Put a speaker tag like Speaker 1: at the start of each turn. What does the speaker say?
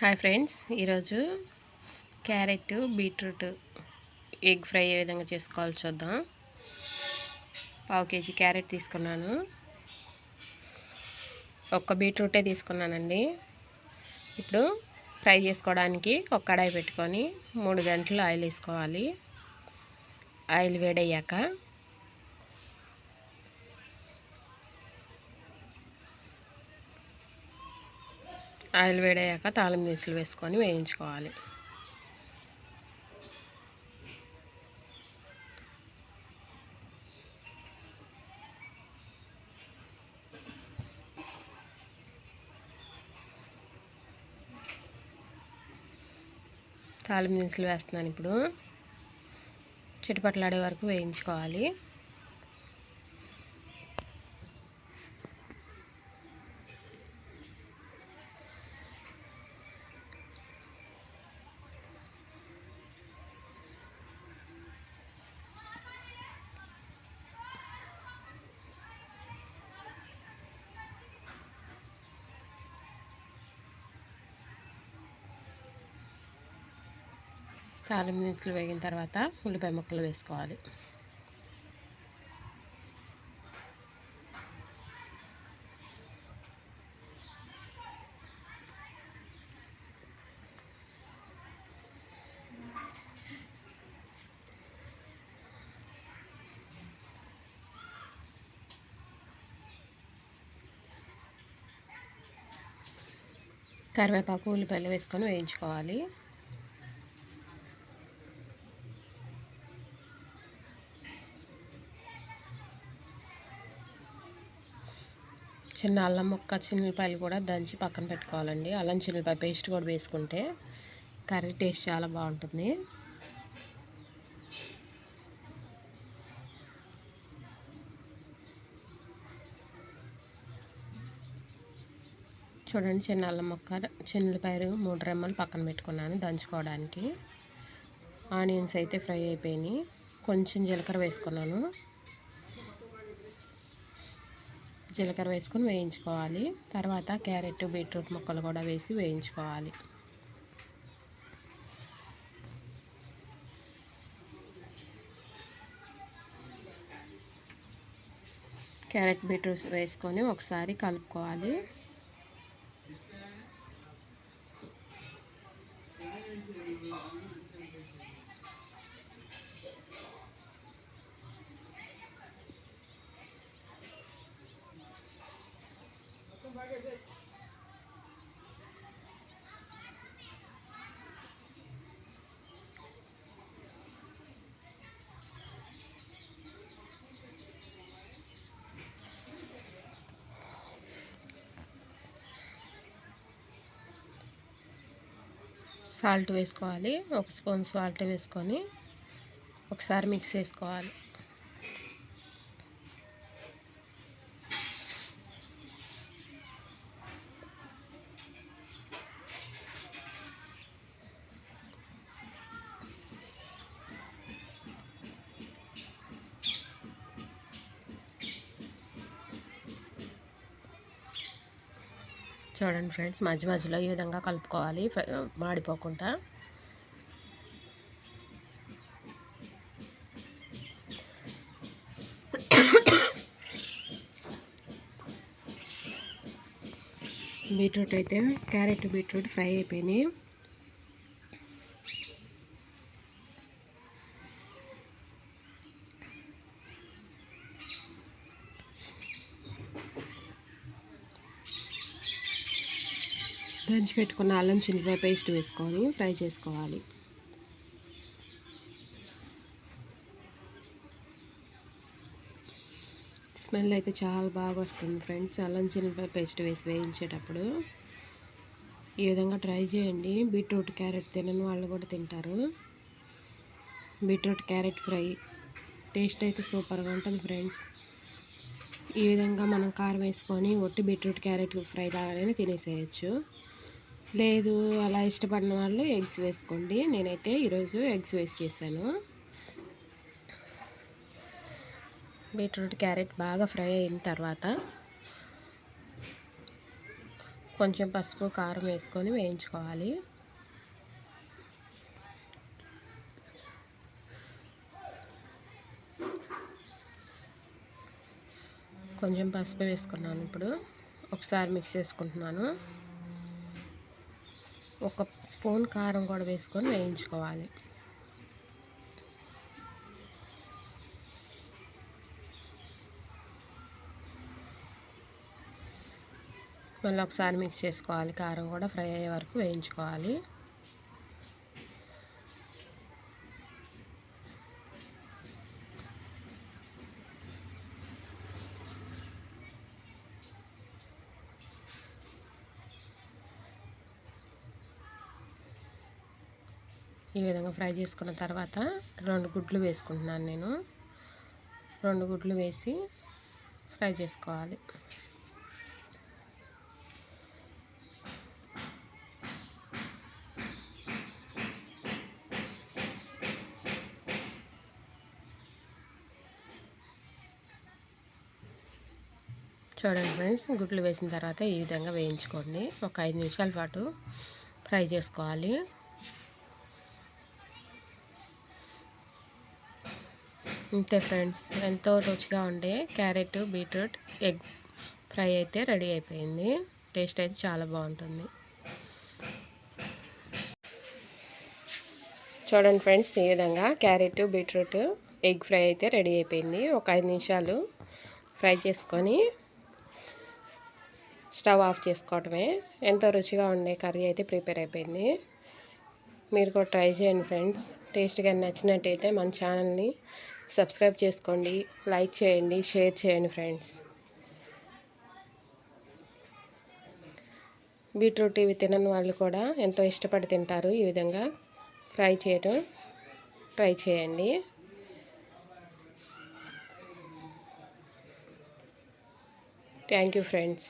Speaker 1: Hi friends ఈరోజు carrot beetroot egg fry ఏ విధంగా చేసుకోవాలో చూద్దాం. పావు కేజీ క్యారెట్ తీసుకున్నాను. ఒక్క బీట్రూటే తీసుకున్నానండి. ఇప్పుడు ఫ్రై చేసుకోవడానికి ఒక కడాయి పెట్టుకొని మూడు గంటలు ఆయిల్ వేసుకోవాలి. ఆయిల్ వేడయ్యాక ఆయిల్ వేడయ్యాక తాళం దినుసులు వేసుకొని వేయించుకోవాలి. తాళం దినుసులు వేస్తున్నాను ఇప్పుడు. చిటిపట్లాడే వరకు వేయించుకోవాలి. తాలిం మినిట్స్లు వేగిన తర్వాత ఉల్లిపాయ ముక్కలు వేసుకోవాలి. కరివేపాకు ఉల్లిపాయలు వేసుకొని వేయించుకోవాలి. చిన్న అల్లం ముక్క చిన్నపాయలు కూడా దంచి పక్కన పెట్టుకోవాలండి. అల్లం చిన్నపాయ పేస్ట్ కూడా వేసుకుంటే కర్రీ టేస్ట్ చాలా బాగుంటుంది. చూడండి చిన్న అల్లం ముక్క చిన్నపాయలు మూడు రెమ్మలు పక్కన పెట్టుకున్నాను దంచుకోవడానికి. ఆనియన్స్ అయితే ఫ్రై అయిపోయినాయి. కొంచెం జీలకర్ర వేసుకున్నాను. జీలకర్ర వేసుకొని వేయించుకోవాలి. తర్వాత క్యారెట్ బీట్రూట్ ముక్కలు కూడా వేసి వేయించుకోవాలి. క్యారెట్ బీట్రూట్ వేసుకొని ఒకసారి కలుపుకోవాలి. సాల్ట్ వేసుకోవాలి. ఒక స్పూన్ సాల్ట్ వేసుకొని ఒకసారి మిక్స్ చేసుకోవాలి. చూడండి ఫ్రెండ్స్ మధ్య మధ్యలో ఈ విధంగా కలుపుకోవాలి మాడిపోకుండా. బీట్రూట్ అయితే క్యారెట్ బీట్రూట్ ఫ్రై అయిపోయినాయి. దంచి పెట్టుకున్న అల్లం చిన్నపాయ పేస్ట్ వేసుకొని ఫ్రై చేసుకోవాలి. స్మెల్ అయితే చాలా బాగా వస్తుంది ఫ్రెండ్స్. అల్లం చిన్నపాయ పేస్ట్ వేసి వేయించేటప్పుడు ఈ విధంగా ట్రై చేయండి. బీట్రూట్ క్యారెట్ తినని వాళ్ళు కూడా తింటారు. బీట్రూట్ క్యారెట్ ఫ్రై టేస్ట్ అయితే సూపర్గా ఉంటుంది ఫ్రెండ్స్. ఈ విధంగా మనం కారం వేసుకొని ఒట్టి బీట్రూట్ క్యారెట్ ఫ్రై లాగానే తినేసేయచ్చు. లేదు అలా ఇష్టపడిన వాళ్ళు ఎగ్స్ వేసుకోండి. నేనైతే ఈరోజు ఎగ్స్ వేస్ట్ చేశాను. బీట్రూట్ క్యారెట్ బాగా ఫ్రై అయిన తర్వాత కొంచెం పసుపు కారం వేసుకొని వేయించుకోవాలి. కొంచెం పసుపు వేసుకున్నాను ఇప్పుడు. ఒకసారి మిక్స్ చేసుకుంటున్నాను. ఒక స్పూన్ కారం కూడా వేసుకొని వేయించుకోవాలి. మళ్ళీ ఒకసారి మిక్స్ చేసుకోవాలి. కారం కూడా ఫ్రై అయ్యే వరకు వేయించుకోవాలి. ఈ విధంగా ఫ్రై చేసుకున్న తర్వాత రెండు గుడ్లు వేసుకుంటున్నాను నేను. రెండు గుడ్లు వేసి ఫ్రై చేసుకోవాలి. చూడండి ఫ్రెండ్స్ గుడ్లు వేసిన తర్వాత ఈ విధంగా వేయించుకోండి. ఒక ఐదు నిమిషాల పాటు ఫ్రై చేసుకోవాలి. అంతే ఫ్రెండ్స్. ఎంతో రుచిగా ఉండే క్యారెట్ బీట్రూట్ ఎగ్ ఫ్రై అయితే రెడీ అయిపోయింది. టేస్ట్ అయితే చాలా బాగుంటుంది. చూడండి ఫ్రెండ్స్ ఈ విధంగా క్యారెట్ బీట్రూట్ ఎగ్ ఫ్రై అయితే రెడీ అయిపోయింది. ఒక ఐదు నిమిషాలు ఫ్రై చేసుకొని స్టవ్ ఆఫ్ చేసుకోవటమే. ఎంతో రుచిగా ఉండే కర్రీ అయితే ప్రిపేర్ అయిపోయింది. మీరు కూడా ట్రై చేయండి ఫ్రెండ్స్. టేస్ట్గా నచ్చినట్టయితే మన ఛానల్ని సబ్స్క్రైబ్ చేసుకోండి లైక్ చేయండి షేర్ చేయండి ఫ్రెండ్స్. బీట్రూట్ ఇవి తినని వాళ్ళు కూడా ఎంతో ఇష్టపడి తింటారు ఈ విధంగా. ఫ్రై చేయడం ట్రై చేయండి. Thank you friends.